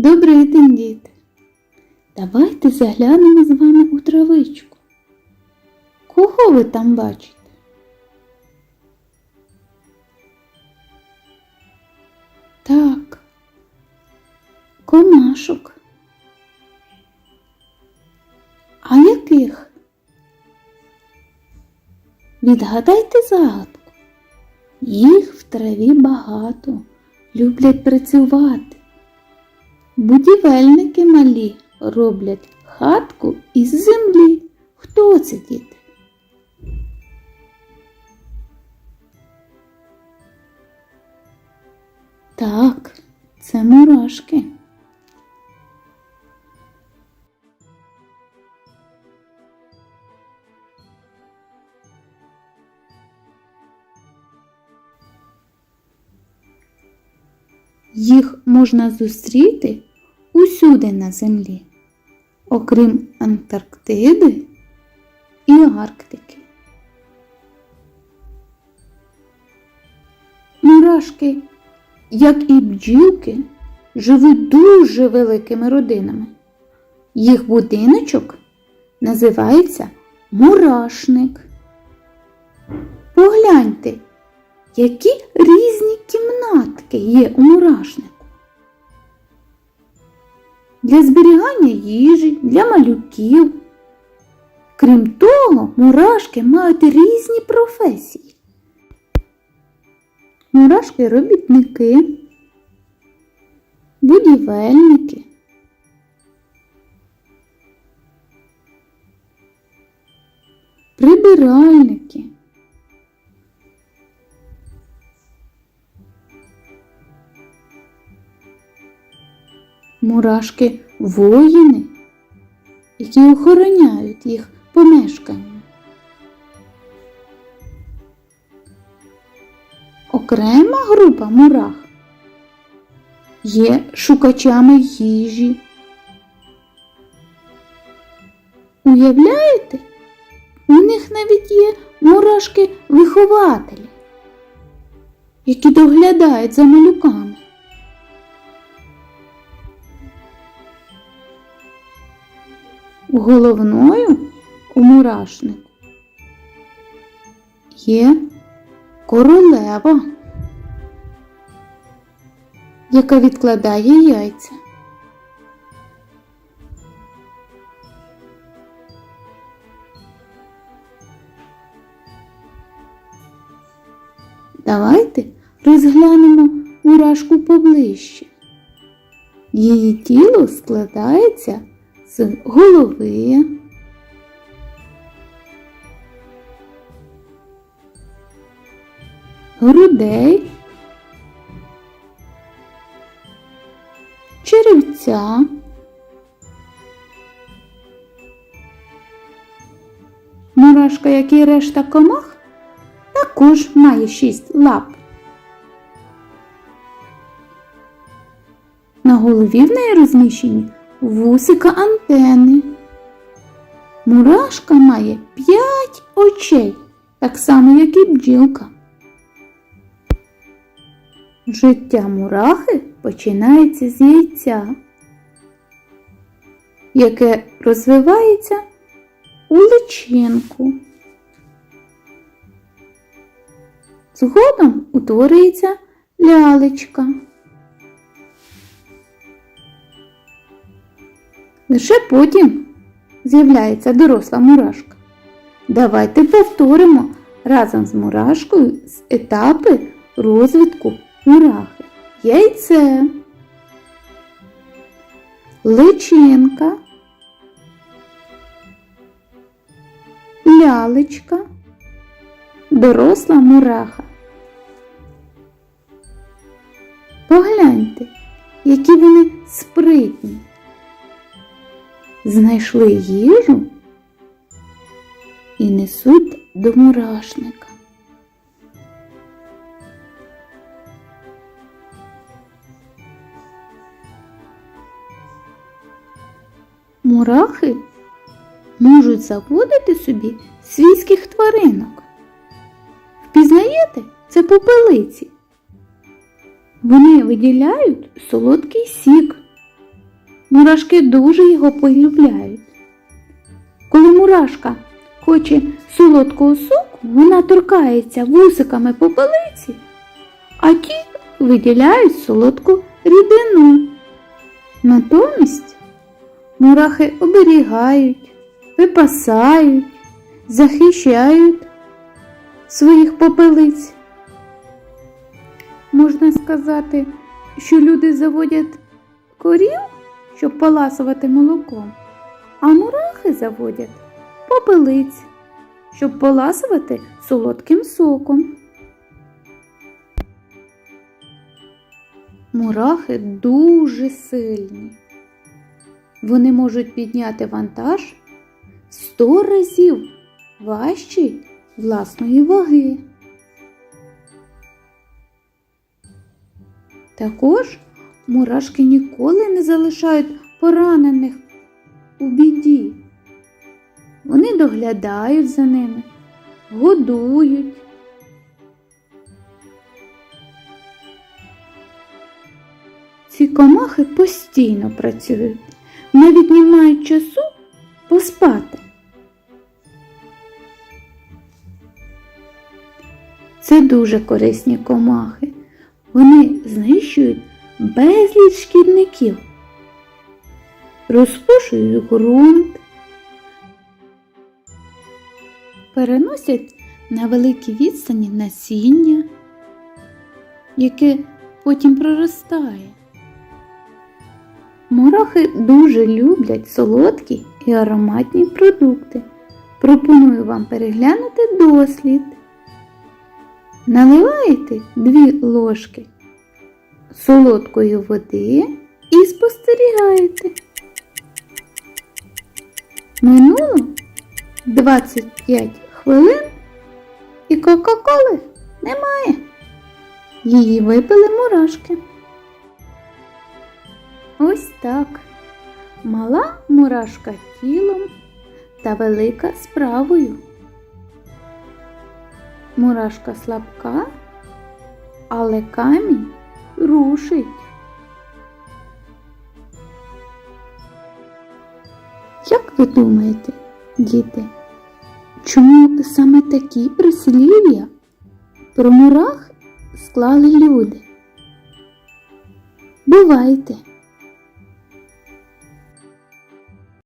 Добрий день, діти. Давайте заглянемо з вами у травичку. Кого ви там бачите? Так, комашок. А яких? Відгадайте загадку. Їх в траві багато, люблять працювати. Будівельники малі роблять хатку із землі. Хто це діти? Так, це мурашки. Їх можна зустріти усюди на землі, окрім Антарктиди і Арктики. Мурашки, як і бджілки, живуть дуже великими родинами. Їх будиночок називається мурашник. Погляньте, які різні кімнатки є у мурашнику. Для зберігання їжі, для малюків. Крім того, мурашки мають різні професії. Мурашки робітники, будівельники, прибиральники. Мурашки воїни, які охороняють їх помешкання. Окрема група мурах є шукачами їжі. Уявляєте? У них навіть є мурашки-вихователі, які доглядають за малюками. Головною у мурашнику є королева, яка відкладає яйця. Давайте розглянемо мурашку поближче. Її тіло складається з голови, грудей, черевця, мурашка, як і решта комах, також має шість лап. На голові в неї розміщені вусика антени. Мурашка має п'ять очей, так само, як і бджілка. Життя мурахи починається з яйця, яке розвивається у личинку. Згодом утворюється лялечка. Лише потім з'являється доросла мурашка. Давайте повторимо разом з мурашкою з етапи розвитку мурахи. Яйце, личинка, лялечка, доросла мураха. Погляньте, які вони знайшли їжу і несуть до мурашника. Мурахи можуть заводити собі свійських тваринок. Впізнаєте, це попелиці. Вони виділяють солодкий сік Мурашки дуже його полюбляють. Коли мурашка хоче солодкого соку, вона торкається вусиками попелиці, а ті виділяють солодку рідину. Натомість мурахи оберігають, випасають, захищають своїх попелиць. Можна сказати, що люди заводять корів, щоб поласувати молоком, а мурахи заводять попелиць, щоб поласувати солодким соком. Мурахи дуже сильні. Вони можуть підняти вантаж сто разів важчий власної ваги. Також мурашки ніколи не залишають поранених у біді. Вони доглядають за ними, годують. Ці комахи постійно працюють, навіть не мають часу поспати. Це дуже корисні комахи. Вони знищують безліч шкідників, розпушують ґрунт, переносять на великі відстані насіння, яке потім проростає. Мурахи дуже люблять солодкі і ароматні продукти. Пропоную вам переглянути дослід. Наливаєте дві ложки солодкої води і спостерігаєте. Минуло 25 хвилин і Кока-Коли немає. Її випили мурашки. Ось так. Мала мурашка тілом та велика справою. Мурашка слабка, але камінь рушить. Як ви думаєте, діти, чому саме такі прислів'я про мурах склали люди? Бувайте!